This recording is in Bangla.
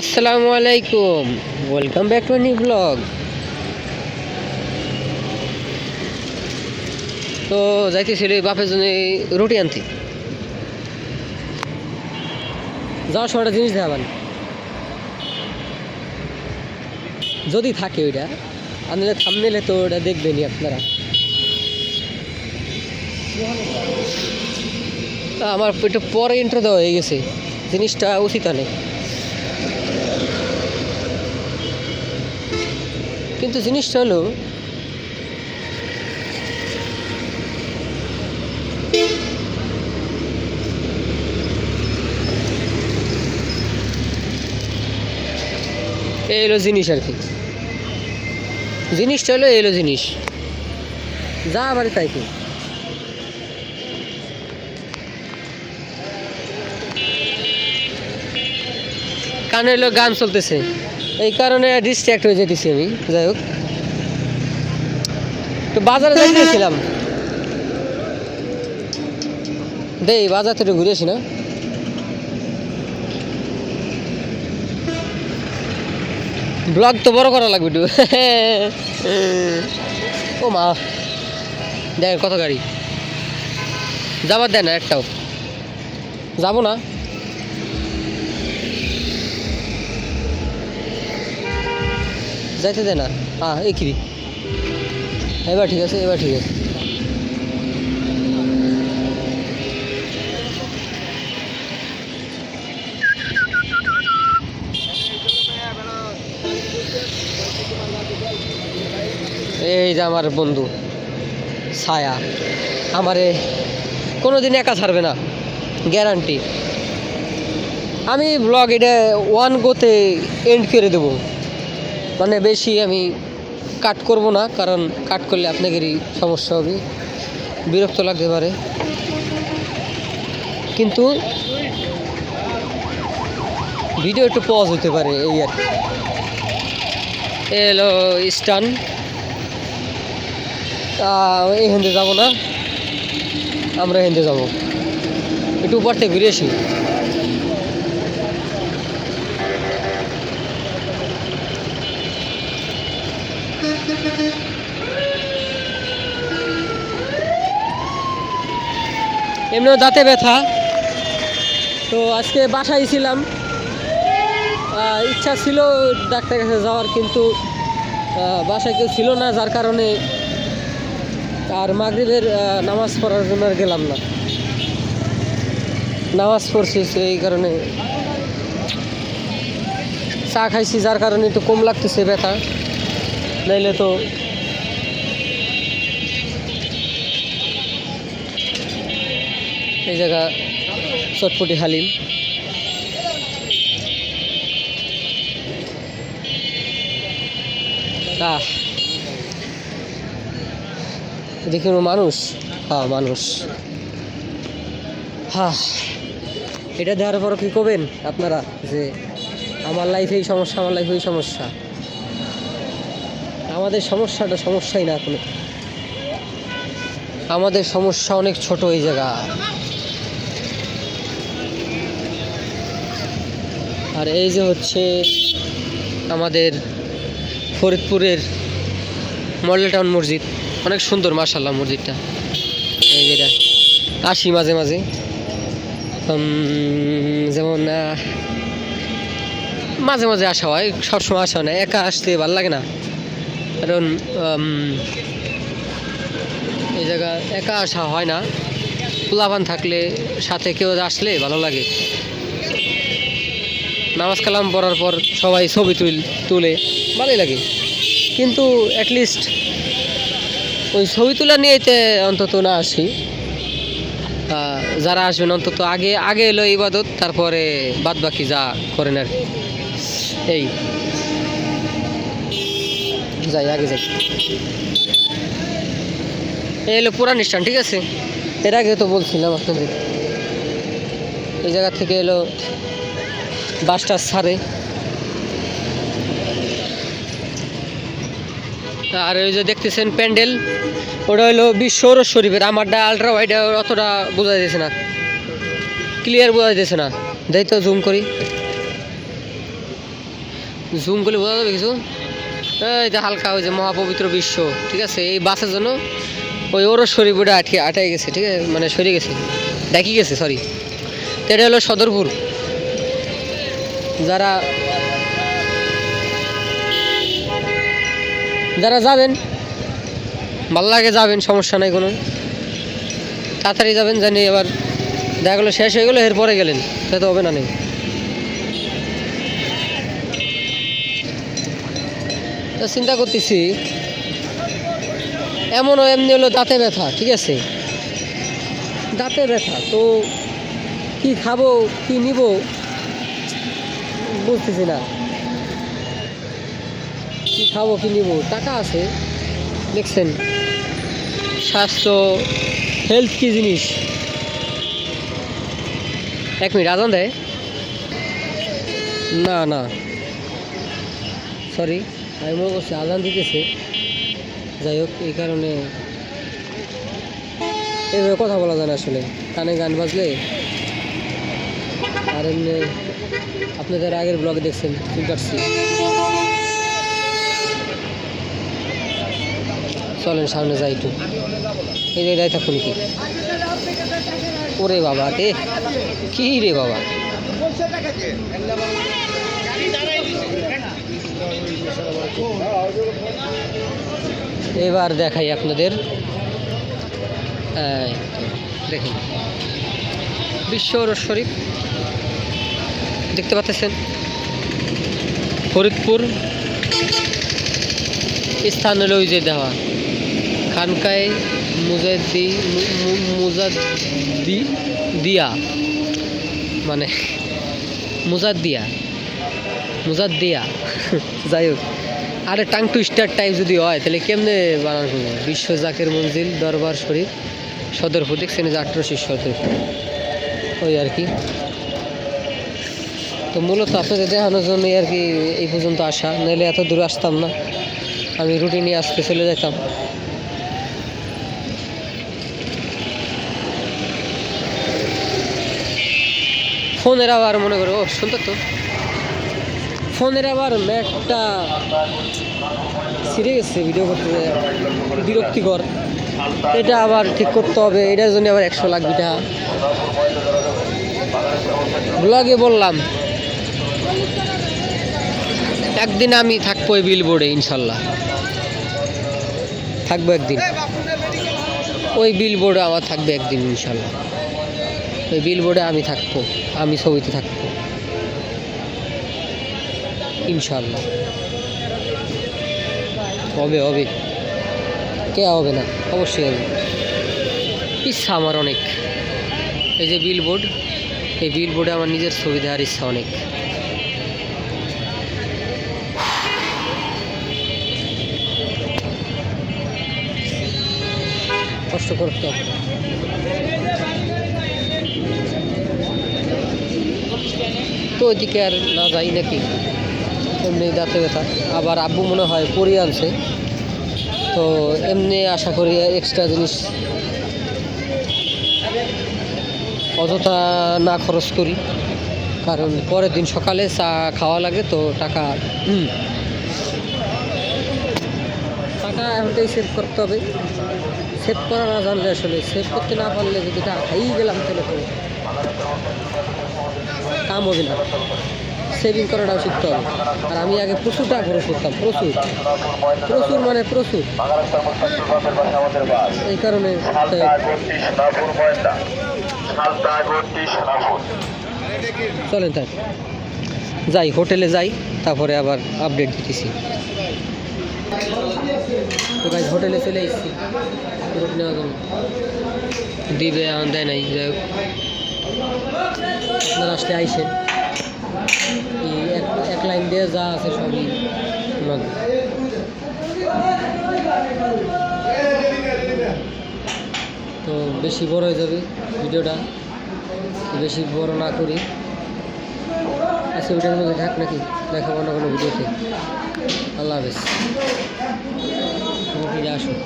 আসসালামু আলাইকুম। Welcome back to new blog তো যাইতেছিল বাপের জন্য রুটি আনতে। যাওয়ার সময় একটা জিনিস দেখাবেন। যদি থাকে ওইটা আপনারা থামনেলে তো ওটা দেখবেনই আপনারা। আমার একটু পরে ইন্ট্রো দেওয়া হয়ে গেছে। জিনিসটা উচিত নেই কিন্তু জিনিসটা হলো এই হলো জিনিস আর কি। জিনিসটা হলো এলো জিনিস। যা আবার তাই কি। কানে হলো গান চলতেছে। এই কারণে ডিস্ট্র্যাক্ট হয়ে যেতেছি আমি। যাই হোক। তো বাজারে যাইতেছিলাম দেই বাজার থেকে ঘুরে আসি না। ব্লগ তো বড় করা লাগবে একটু। ও মা। দেখ, কত গাড়ি। যাবার দেয় না, একটাও। যাব না। যাইতে দে না। হ্যাঁ কিরি। এবার ঠিক আছে, এবার ঠিক আছে। এই যে আমার বন্ধু, ছায়া। আমারে কোনো দিন একা ছাড়বে না গ্যারান্টি আমি ব্লগ এটা ওয়ান গোতে এন্ড করে দেবো। মানে বেশি আমি কাট করব না, কারণ কাট করলে আপনাদেরই সমস্যা হবে। বিরক্ত লাগতে পারে। কিন্তু ভিডিও একটু পজ হতে পারে এই আর এলো, স্টান। এই হেন্দে যাব না। আমরা হেন্দে যাব। একটু উপর থেকে ঘুরে আসি। এমনিও দাঁতে ব্যথা। তো আজকে বাসায় ছিলাম। ইচ্ছা ছিল ডাক্তার কাছে যাওয়ার, কিন্তু বাসায় কেউ ছিল না, যার কারণে আর মাগরিবের নামাজ পড়ার জন্য আর গেলাম না। নামাজ পড়ছি এই কারণে। চা খাইছি, যার কারণে একটু কম লাগতেছে ব্যথা। নাইলে তো এই জায়গা চটপটি হালিম। আহ। দেখুন মানুষ? হ্যাঁ মানুষ। হ্যাঁ। এটা দেওয়ার পর কি করবেন আপনারা? যে আমার লাইফে এই সমস্যা, আমার লাইফে এই সমস্যা। আমাদের সমস্যাটা সমস্যাই না কোনো। আমাদের সমস্যা অনেক ছোট এই জায়গা। আর এই যে হচ্ছে আমাদের ফরিদপুরের মডেল টাউন মসজিদ। অনেক সুন্দর মার্শাল্লাহ মসজিদটা। এই যেটা আসি মাঝে মাঝে। যেমন মাঝে মাঝে আসা হয়, সবসময় আসা হয় না। একা আসতে ভালো লাগে না। কারণ এই জায়গা একা আসা হয় না। পোলাপান থাকলে সাথে কেউ আসলে ভালো লাগে। নামাজ কালাম পড়ার পর সবাই ছবি তুল, তুলে, ভালোই লাগে। কিন্তু অ্যাটলিস্ট ওই ছবি তোলা নিয়েতে অন্তত না আসি। যারা আসবেন অন্তত আগে আগে এলো ইবাদত, তারপরে বাদ বাকি যা করেন আর এই। যাই, আগে যাই। এই এলো পুরান স্ট্যান্ড ঠিক আছে? এর আগে তো বলছিলাম আপনাদের। এই জায়গা থেকে এলো বাসটা ছাড়ে। আর ওই যে দেখতেছেন প্যান্ডেল, ওটা হলো বিশ্ব সৌর শরীফের আমারটা আলট্রা ওয়াইড অতটা বোঝা যাচ্ছে না। ক্লিয়ার বোঝা যাচ্ছে না। দেই তো জুম করি। জুম করলে বোঝা যাবে কিছু? এই যে হালকা ওই যে মহাপবিত্র বিশ্ব, ঠিক আছে? এই বাসের জন্য ওই ওরও শরীর ওটা আটকে আটকে গেছে, ঠিক আছে? মানে সরে গেছে। ডাকি গেছে সরি তো এটা হলো সদরপুর। যারা যারা যাবেন, ভালো লাগে যাবেন, সমস্যা নাই কোনো। তাড়াতাড়ি যাবেন, জানি এবার দেখা গেলো শেষ হয়ে গেলো, এরপরে গেলেন সে তো হবে না নেই তো চিন্তা করতেছি, এমনও এমনি হলো দাঁতে ব্যথা, ঠিক আছে? দাঁতে ব্যথা, তো কি খাব, কি নিব? বুঝতেছি না। কি খাব, কি নিব? টাকা আছে। দেখছেন, স্বাস্থ্য হেলথ কি জিনিস? এক মিনিট, আজান দেয়? না না। সরি আমি মনে করছি আজান দিতেছে। যাই হোক, এই কারণে এভাবে কথা বলা যায় না আসলে। কানে গান বাজলে আর এমনি আপনাদের আগের ব্লগে দেখছেন পারছি চলেন সামনে যাই একটু। এই জায়গায় থাকুন কি? ওরে বাবা রে, কি রে বাবা? এবার দেখাই আপনাদের। দেখুন। বিশ্ব শরীফ। দেখতে পাচ্ছেন? ফরিদপুর। স্থান হলো ওই যে দেওয়া। খানকায় মুজাদ্দি মু- মু- মুজাদ্দি দিয়া। মানে মুজাদ্দিয়া। মুজাদ্দিয়া। যাই হোক। আরে টাং টু টুইস্টার টাইপ যদি হয়, তাহলে কেমনে বানানো? বিশ্ব জাকের মঞ্জিল, দরবার শরীফ, সদরপুর। দেখছেন যে আঠারোশো সদরপুর ওই আর কি। তো মূলত আপনাদের দেখানোর জন্য আর কি এই পর্যন্ত আসা। নাহলে এত দূরে আসতাম না। আমি রুটি নিয়ে আসতে চলে যেতাম ফোনের আবার মনে করো, ও, শুনতো তো? ফোনের আবার ম্যাটটা ছিঁড়ে গেছে ভিডিও করতে বিরক্তিকর। এটা আবার ঠিক করতে হবে, এটার জন্য আবার একশো লাগবে ব্লগে বললাম একদিন আমি থাকব এই বিলবোর্ডে ইনশাল্লাহ। থাকব একদিন। ওই বিলবোর্ডে আমার থাকবে একদিন, ইনশাল্লাহ। ওই বিলবোর্ডে আমি থাকব, আমি ছবিতে থাকব। ইনশাল্লাহ। হবে হবে। কে হবে না? অবশ্যই হবে। ইচ্ছা আমার অনেক। এই যে বিলবোর্ড এই বিলবোর্ডে আমার নিজের ছবি দেওয়ার ইচ্ছা অনেক। কষ্ট করতে হবে। তো ওইদিকে আর না যাই নাকি? এমনি দাঁতে ব্যথা আবার আব্বু মনে হয় পরিয়ে আনছে। তো এমনি আশা করি এক্সট্রা জিনিস অযথা না খরচ করি। কারণ পরের দিন সকালে চা খাওয়া লাগে তো টাকা টাকা এখনটাই সেভ করতে হবে। সেভ করা না জানলে আসলে সেভ করতে না পারলে যদি খাইয়ে গেলাম তাহলে তো কাম হবে না। সেভিং করাটাও শিখতে হবে। আর আমি আগে প্রচুর টাকা খরচ করতাম প্রচুর। প্রচুর মানে প্রচুর। এই কারণে চলেন তাই যাই, হোটেলে যাই, তারপরে আবার আপডেট দিতেছি। তো ভাই হোটেলে চলে এসেছি। রুট নেওয়ার জন্য দিবে এখন দেয় নাই, যাই হোক। আপনারা আসলে আইসেন। এক এক লাইন দিয়ে যা আছে সবই তো বেশি বড় হয়ে যাবে ভিডিওটা। বেশি বড় না করি। আজকে ভিডিওর মধ্যে থাক নাকি? দেখাবো না কোনো ভিডিওতে। আল্লাহ হাফেজ। রুটিটা আসুন।